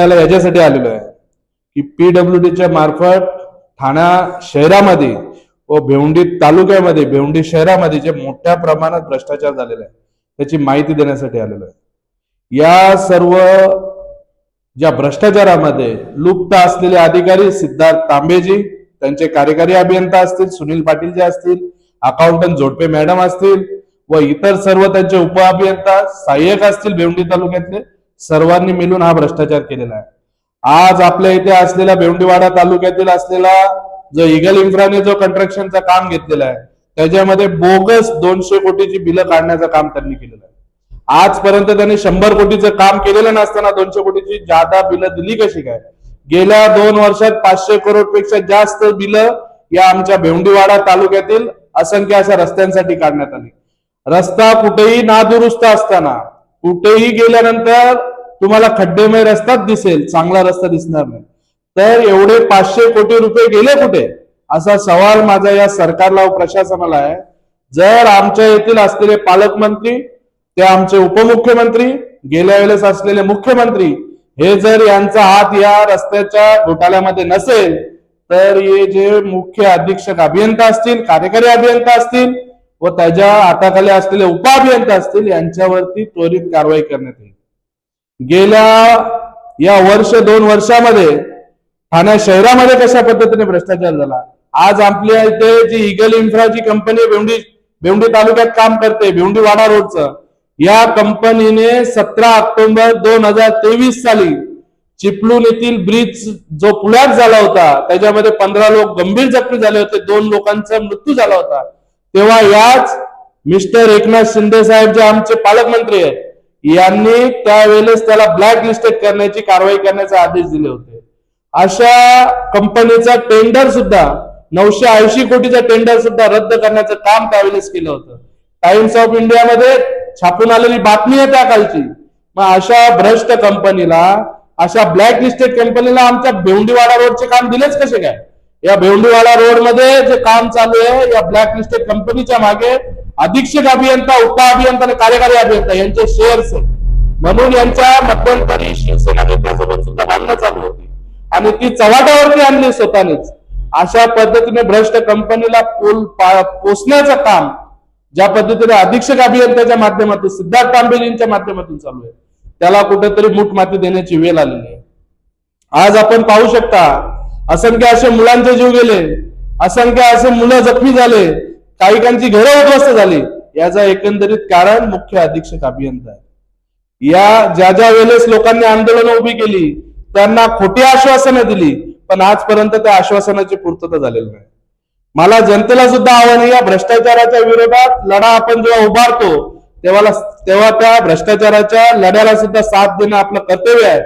याच्यासाठी आलेलो आहे की पीडब्ल्यू डीच्या मार्फत ठाणा शहरामध्ये व भेवंडी तालुक्यामध्ये भेवंडी शहरामध्ये जे मोठ्या प्रमाणात भ्रष्टाचार झालेला आहे त्याची माहिती देण्यासाठी आलेलो आहे. या सर्व ज्या भ्रष्टाचारामध्ये लुप्त असलेले अधिकारी सिद्धार्थ तांबेजी त्यांचे कार्यकारी अभियंता असतील सुनील पाटील जे असतील अकाउंटंट जोडपे मॅडम असतील व इतर सर्व त्यांचे उप अभियंता सहाय्यक असतील भेवंडी तालुक्यातले सर्वांनी मिळून हा भ्रष्टाचार केलेला आहे. आज आपल्या इथे असलेला भेवंडीवाडा तालुक्यातील असलेला जो इगल इन्फ्राने जो कंस्ट्रक्शनचं काम घेतलेलं आहे त्याच्यामध्ये बोगस दोनशे कोटीची बिलं काढण्याचं काम त्यांनी केलेलं आहे. आजपर्यंत त्यांनी शंभर कोटीचं काम केलेलं नसताना दोनशे कोटीची जादा बिलं दिली कशी काय? गेल्या दोन वर्षात पाचशे करोडपेक्षा जास्त बिलं या आमच्या भेवंडीवाडा तालुक्यातील असंख्य अशा रस्त्यांसाठी काढण्यात आली. रस्ता कुठेही नादुरुस्त असताना कुठेही गेल्यानंतर तुम्हाला खड्डेमय रस्ताच दिसेल चांगला रस्ता दिसणार नाही. तर एवढे पाचशे कोटी रुपये गेले कुठे? असा सवाल माझा या सरकारला व प्रशासनाला आहे. जर आमच्या येथील असलेले पालकमंत्री ते आमचे उपमुख्यमंत्री गेल्या वेळेस असलेले मुख्यमंत्री हे जर यांचा हात या रस्त्याच्या घोटाळ्यामध्ये नसेल तर हे जे मुख्य अधीक्षक अभियंता असतील कार्यकारी अभियंता असतील व त्याच्या हाताखाली असलेले उपअभियंता असतील यांच्यावरती त्वरित कारवाई करण्यात येईल. गेल्या या वर्ष दोन वर्षामध्ये ठाणे शहरामध्ये कशा पद्धतीने भ्रष्टाचार झाला? आज आपल्या इथे जी इगल इन्फ्राची कंपनी भेवंडी भेवंडी तालुक्यात काम करते भेवंडी वाडा रोडचं या कंपनीने सतरा ऑक्टोबर दोन हजार तेवीस साली चिपळूण येथील ब्रिज जो पुण्यात झाला होता त्याच्यामध्ये पंधरा लोक गंभीर जखमी झाले होते दोन लोकांचा मृत्यू झाला होता. तेव्हा याच मिस्टर एकनाथ शिंदे साहेब जे आमचे पालकमंत्री आहेत यांनी त्यावेळेस त्याला ब्लॅक लिस्टेड करण्याची कारवाई करण्याचे आदेश दिले होते. अशा कंपनीचा टेंडर सुद्धा नऊशे ऐंशी कोटीचा टेंडर सुद्धा रद्द करण्याचं काम त्यावेळेस केलं होतं. टाइम्स ऑफ इंडियामध्ये छापून आलेली बातमी आहे त्या कालची. मग अशा भ्रष्ट कंपनीला अशा ब्लॅक लिस्टेड कंपनीला आमच्या भेवंडीवाडा रोडचे काम दिलेच कसे काय? या भेवंडीवाडा रोडमध्ये जे काम चालू आहे या ब्लॅक लिस्टेड कंपनीच्या मागे अधीक्षक अभियंता उप अभियंता आणि कार्यकारी अभियंता यांचे शेअर्स आहेत. म्हणून यांच्या मध्यंतरी शिवसेना नेत्यासोबत सुद्धा भांडणं चालू होती. आणि ती चव्हाट्यावरती आणली स्वतःनेच. अशा पद्धतीने भ्रष्ट कंपनीला पोल पोचण्याचं काम ज्या पद्धतीने अधीक्षक अभियंत्याच्या माध्यमातून सिद्धार्थ तांबेलींच्या माध्यमातून चालू आहे. त्याला कुठेतरी मूठ माती देण्याची वेळ आलेली आहे. आज आपण पाहू शकता असंख्य असे मुलांचे जीव गेले असंख्य असे मुलं जखमी झाले काहीकांची घरं उद्ध्वस्त झाली. याचा एकंदरीत कारण मुख्य अधीक्षक अभियंता आहे या ज्या ज्या वेळेस लोकांनी आंदोलन उभी केली त्यांना खोटी आश्वासनं दिली पण आजपर्यंत त्या आश्वासनाची पूर्तता झालेली नाही. मला जनतेला सुद्धा आव्हान या भ्रष्टाचाराच्या विरोधात लढा आपण जेव्हा उभारतो तेव्हा तेव्हा त्या भ्रष्टाचाराच्या लढ्याला सुद्धा साथ देणं आपलं कर्तव्य आहे.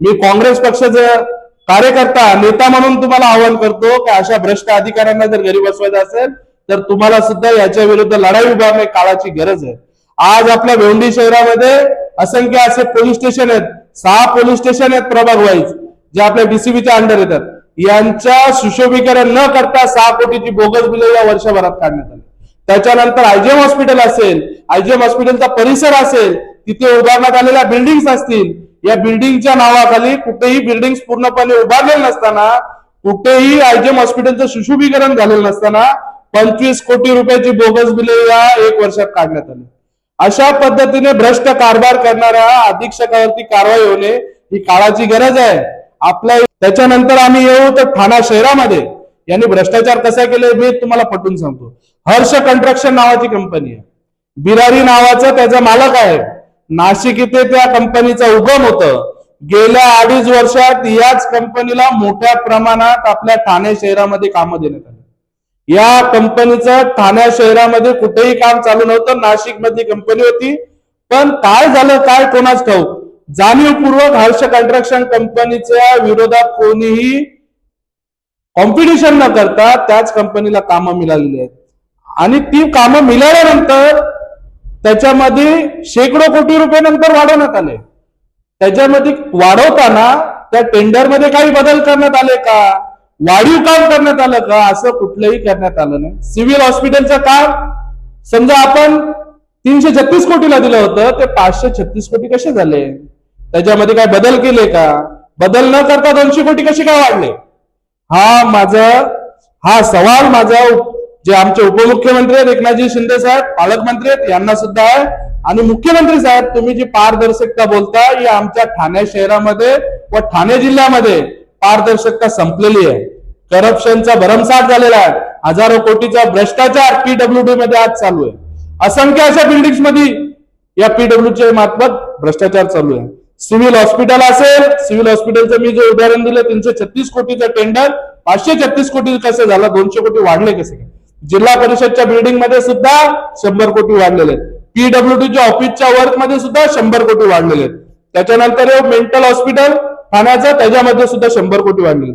मी काँग्रेस पक्षाचं कार्यकर्ता नेता म्हणून तुम्हाला आवाहन करतो की अशा भ्रष्ट अधिकाऱ्यांना जर घरी बसवायचं असेल तर तुम्हाला सुद्धा याच्या विरुद्ध लढाई उभारणे काळाची गरज आहे. आज आपल्या भेवंडी शहरामध्ये असंख्य असे पोलीस स्टेशन आहेत. सहा पोलीस स्टेशन आहेत प्रभाग वाईज जे आपल्या डीसीबीच्या अंडर येतात. यांच्या सुशोभीकरण न करता सहा कोटीची बोगस बिलं या वर्षभरात काढण्यात आली. त्याच्यानंतर आयजीएम हॉस्पिटल असेल आयजीएम हॉस्पिटलचा परिसर असेल तिथे उभारण्यात आलेल्या बिल्डिंग्स असतील. या बिल्डिंगच्या नावाखाली कुठेही बिल्डिंग पूर्णपणे उभारलेले नसताना कुठेही आयजीएम हॉस्पिटलचं सुशोभीकरण झालेलं नसताना पंचवीस कोटी रुपयाची बोगस बिले या एक वर्षात काढण्यात आली. अशा पद्धतीने भ्रष्ट कारभार करणाऱ्या अधीक्षकावरती कारवाई होणे ही काळाची गरज आहे. आपल्या त्याच्यानंतर आम्ही येऊ तर ठाणा शहरामध्ये. यांनी भ्रष्टाचार कसा केले मी तुम्हाला पटवून सांगतो. हर्ष कंस्ट्रक्शन नावाची कंपनी आहे. बिरारी नावाचा त्याचा मालक आहे. नाशिक इथे त्या कंपनीचा उगम होत. गेल्या अडीच वर्षात याच कंपनीला मोठ्या प्रमाणात आपल्या ठाणे शहरामध्ये कामं देण्यात आली. या कंपनीचं ठाण्या शहरामध्ये कुठेही काम चालू नव्हतं. नाशिकमध्ये कंपनी होती. पण काय झालं काय कोणाच ठाऊक? जाणीवपूर्वक हर्ष कन्स्ट्रक्शन कंपनीच्या विरोधात कोणीही कॉम्पिटिशन न करता त्याच कंपनीला कामं मिळालेली आहेत. आणि ती कामं मिळाल्यानंतर त्याच्यामध्ये शेकडो कोटी रुपये नंतर वाढवण्यात आले. त्याच्यामध्ये वाढवताना त्या टेंडरमध्ये काही बदल करण्यात आले का? वाढीव काम करण्यात आलं का? असं कुठलंही करण्यात आलं नाही. सिव्हिल हॉस्पिटलचं काम समजा आपण तीनशे छत्तीस कोटीला दिलं होतं ते पाचशे छत्तीस कोटी कसे झाले? त्याच्यामध्ये काय बदल केले का? बदल न करता दोनशे कोटी कसे काय वाढले? हा माझा हा सवाल माझा जे आमचे उपमुख्यमंत्री आहेत एकनाथजी शिंदे साहेब पालकमंत्री आहेत यांना सुद्धा आहे. आणि मुख्यमंत्री साहेब तुम्ही जी पारदर्शकता बोलता ही आमच्या ठाणे शहरामध्ये व ठाणे जिल्ह्यामध्ये पारदर्शकता संपलेली आहे. करप्शनचा भरमसाठ झालेला आहे. हजारो कोटीचा भ्रष्टाचार पीडब्ल्यूडी मध्ये आज चालू आहे. असंख्य अशा बिल्डिंगमध्ये या पीडब्ल्यूच्या मार्फत भ्रष्टाचार चालू आहे. सिव्हिल हॉस्पिटल असेल सिव्हिल हॉस्पिटलचं मी जे उदाहरण दिलं तीनशे छत्तीस कोटीचं टेंडर पाचशे छत्तीस कोटी कसं झालं दोनशे कोटी वाढले कसे? जिल्हा परिषदच्या बिल्डिंगमध्ये सुद्धा शंभर कोटी वाढलेले आहेत. पीडब्ल्यूडीच्या ऑफिसच्या वर्कमध्ये सुद्धा शंभर कोटी वाढलेले आहेत. त्याच्यानंतर मेंटल हॉस्पिटल ठाण्याचा त्याच्यामध्ये सुद्धा शंभर कोटी वाढली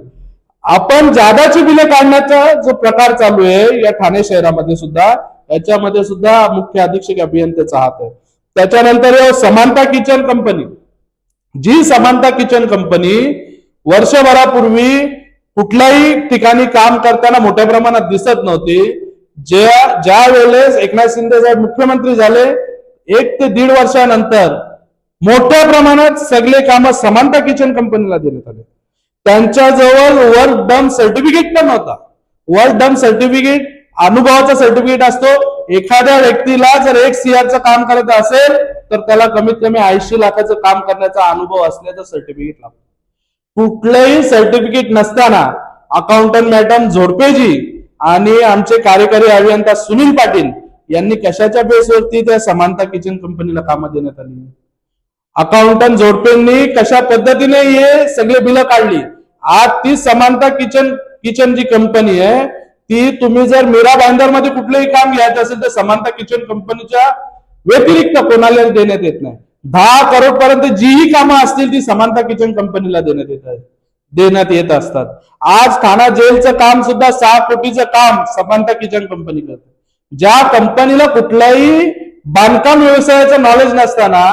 आपण जादाची बिले काढण्याचा जो प्रकार चालू आहे या ठाणे शहरामध्ये सुद्धा याच्यामध्ये सुद्धा मुख्य अधीक्षक अभियंत्याचा हात आहे. त्याच्यानंतर समानता किचन कंपनी. जी समानता किचन कंपनी वर्षभरापूर्वी कुठल्याही ठिकाणी काम करताना मोठ्या प्रमाणात दिसत नव्हती. ज्या ज्या वेळेस एकनाथ शिंदे साहेब मुख्यमंत्री झाले एक ते दीड वर्षानंतर मोठ्या प्रमाणात सगळे कामं समानता किचन कंपनीला देण्यात आले. त्यांच्याजवळ वर्क डन सर्टिफिकेट पण नव्हता. वर्क डन सर्टिफिकेट अनुभवाचा सर्टिफिकेट असतो. एखाद्या व्यक्तीला जर एक सीआरचं काम करायचं असेल तर त्याला कमीत कमी ऐंशी लाखाचं काम करण्याचा अनुभव असल्याचं सर्टिफिकेट लागतं. कुठलंही सर्टिफिकेट नसताना अकाउंटंट मॅडम झोडपेजी आणि आमचे कार्यकारी अभियंता सुनील पाटील यांनी कशाच्या बेसवरती त्या समानता किचन कंपनीला कामं देण्यात आली? अकाउंटंट जोडपेंनी कशा पद्धतीने हे सगळे बिलं काढली? आज ती समानता किचन किचन जी कंपनी आहे ती तुम्ही जर मीरा भाईंदरमध्ये कुठलंही काम घ्यायचं असेल तर समानता किचन कंपनीच्या व्यतिरिक्त कोणाला देण्यात येत नाही. दहा करोड पर्यंत जीही कामं असतील ती समानता किचन कंपनीला देण्यात येत आहे. देण्यात येत असतात. आज ठाणा जेलचं काम सुद्धा सहा कोटीचं काम समानता किचन कंपनी करते. ज्या कंपनीला कुठल्याही बांधकाम व्यवसायाचं नॉलेज नसताना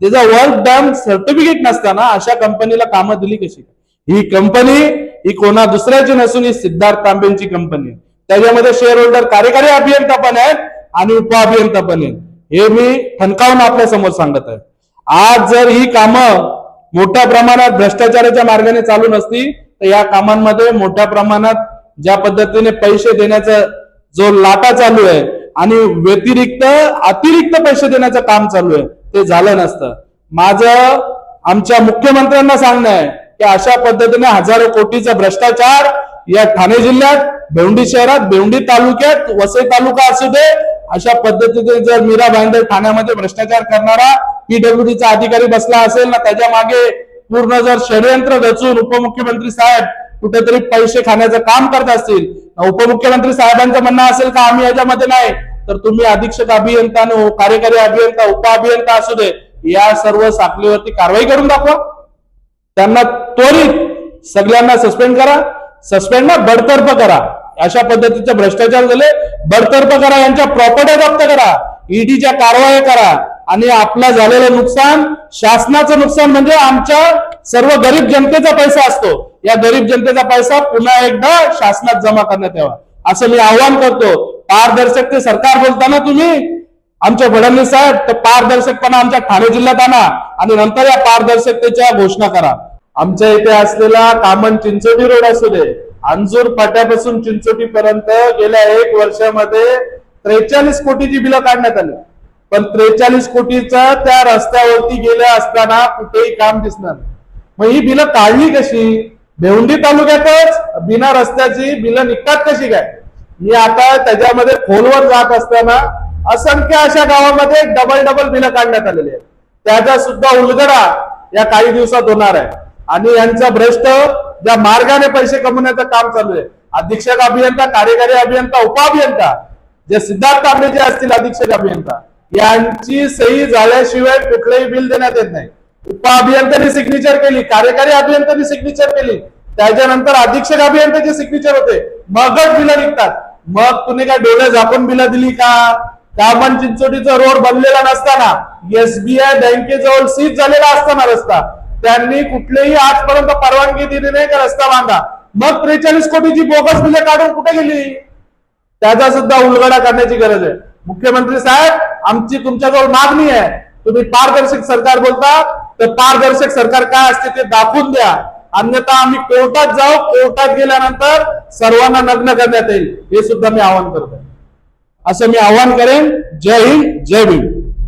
त्याचा वर्क डन सर्टिफिकेट नसताना अशा कंपनीला कामं दिली कशी? ही कंपनी ही कोणा दुसऱ्याची नसून ही सिद्धार्थ तांबेंची कंपनी आहे. त्याच्यामध्ये शेअर होल्डर कार्यकारी अभियंता पण आहेत आणि उपअभियंता पण आहेत. हे मी ठणकावून आपल्यासमोर सांगत आहे. आज जर ही कामं मोठ्या प्रमाणात भ्रष्टाचाराच्या मार्गाने चालू नसती तर या कामांमध्ये मोठ्या प्रमाणात ज्या पद्धतीने पैसे देण्याचा जो लाटा चालू आहे आणि व्यतिरिक्त अतिरिक्त पैसे देण्याचं काम चालू आहे. ते झालं नसतं. माझं आमच्या मुख्यमंत्र्यांना सांगणं आहे की अशा पद्धतीने हजारो कोटीचा भ्रष्टाचार या ठाणे जिल्ह्यात भेवंडी शहरात भेवंडी तालुक्यात वसई तालुका असू दे अशा पद्धतीने जर मीरा भाईंदर ठाण्यामध्ये भ्रष्टाचार करणारा पीडब्ल्यूडीचा अधिकारी बसला असेल ना त्याच्यामागे पूर्ण जर षडयंत्र रचून उपमुख्यमंत्री साहेब कुठेतरी पैसे खाण्याचं काम करत असतील. उपमुख्यमंत्री साहेबांचं म्हणणं असेल का आम्ही याच्यामध्ये नाही. तर तुम्ही अधीक्षक अभियंता आणि हो, कार्यकारी अभियंता उपअभियंता असू दे या सर्व साखळीवरती कारवाई करून दाखवा. त्यांना त्वरित सगळ्यांना सस्पेंड करा. सस्पेंड ना बडतर्फ करा. अशा पद्धतीचे भ्रष्टाचार झाले बडतर्फ करा यांच्या प्रॉपर्टी जप्त करा. ईडीच्या कारवाया करा. आणि आपला झालेलं नुकसान शासनाचं नुकसान म्हणजे आमच्या सर्व गरीब जनतेचा पैसा असतो. या गरीब जनतेचा पैसा पुन्हा एकदा शासनात जमा करण्यात यावा. असं मी आव्हान करतो. पारदर्शक ते सरकार बोलताना तुम्ही आमच्या फडणवीस साहेब तर पारदर्शकपणा आमच्या ठाणे जिल्ह्यात आणा आणि नंतर या पारदर्शकतेच्या घोषणा करा. आमच्या इथे असलेला कामन चिंचोटी रोड असू दे अंजूर फाट्यापासून चिंचोटी पर्यंत गेल्या एक वर्षामध्ये त्रेचाळीस कोटीची बिलं काढण्यात आली. पण त्रेचाळीस कोटीचा त्या रस्त्यावरती गेल्या असताना कुठेही काम दिसणार मग ही बिलं काढली कशी? भेवंडी तालुक्यातच बिना रस्त्याची बिलं निघतात कशी काय? मी आता त्याच्यामध्ये खोलवर जात असताना असंख्य अशा गावामध्ये डबल डबल बिलं काढण्यात आलेली आहेत. त्याचा सुद्धा उलगडा या काही दिवसात होणार आहे. आणि यांचा भ्रष्ट ज्या मार्गाने पैसे कमवण्याचं काम चालू आहे अधीक्षक अभियंता कार्यकारी अभियंता उपअभियंता जे सिद्धार्थ आपले जे असतील अधीक्षक अभियंता यांची सही झाल्याशिवाय कुठलंही बिल देण्यात येत नाही. उपअभियंत्यांनी सिग्नेचर केली कार्यकारी अभियंत्यांनी सिग्नेचर केली. त्याच्यानंतर अधीक्षक अभियंत्याचे सिग्नेचर होते मगच बिलं निघतात. मग तुम्ही काय डोळे झाकून बिला दिली का? कामन चिंचोटीचा रोड बनलेला नसताना एसबीआय बँकेजवळ सीज झालेला असताना रस्ता. त्यांनी कुठलेही आजपर्यंत परवानगी दिली नाही का रस्ता बांधा? मग त्रेचाळीस कोटीची बोगस बिले काढून कुठे गेली? त्याचा सुद्धा उलगडा करण्याची गरज आहे. मुख्यमंत्री साहेब आमची तुमच्याजवळ मागणी आहे. तुम्ही पारदर्शक सरकार बोलता तर पारदर्शक सरकार काय असते ते दाखवून द्या. अन्यथा आम्ही कोर्टात जाऊ कोर्टात गेल्यानंतर सर्वांना नग्न करण्यात येईल. हे सुद्धा मी आवाहन करतो असं मी आवाहन करेन. जय हिंद जय भीम.